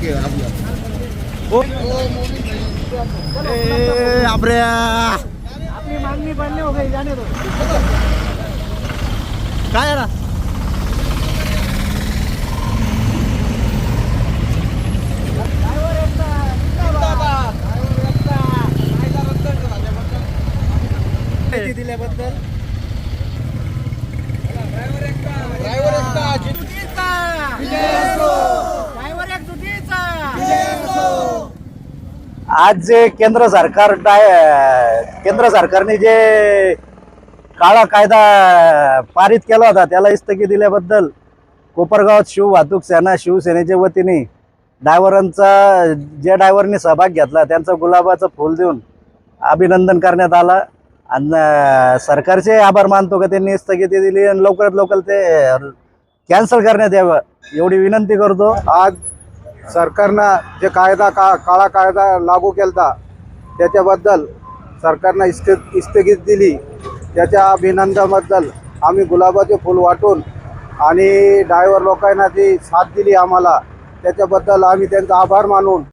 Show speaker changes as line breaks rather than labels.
ओ. ए आपल्या
अपनी मांगनी बनने हो गई जाने दो.
काय ना
दिल्याबद्दल.
आज जे केंद्र सरकार डाय केंद्र सरकारने जे काळा कायदा पारित केला होता त्याला स्थगिती दिल्याबद्दल कोपरगावात शिव वाहतूक सेना शिवसेनेच्या वतीने ड्रायव्हरांचा ज्या ड्रायव्हरने सहभाग घेतला त्यांचा गुलाबाचं फूल देऊन अभिनंदन करण्यात आलं. आणि सरकारचे आभार मानतो का त्यांनी स्थगिती दिली आणि लवकरात लवकर ते कॅन्सल करण्यात यावं एवढी विनंती करतो.
आज सरकारनं जे कायदा का काळा कायदा लागू केला त्याच्याबद्दल सरकारनं स्थ स्थगित दिली. त्याच्या अभिनंदनाबद्दल आम्ही गुलाबाचे फूल वाटून आणि ड्रायव्हर लोकांना जी साथ दिली आम्हाला त्याच्याबद्दल आम्ही त्यांचा आभार मानून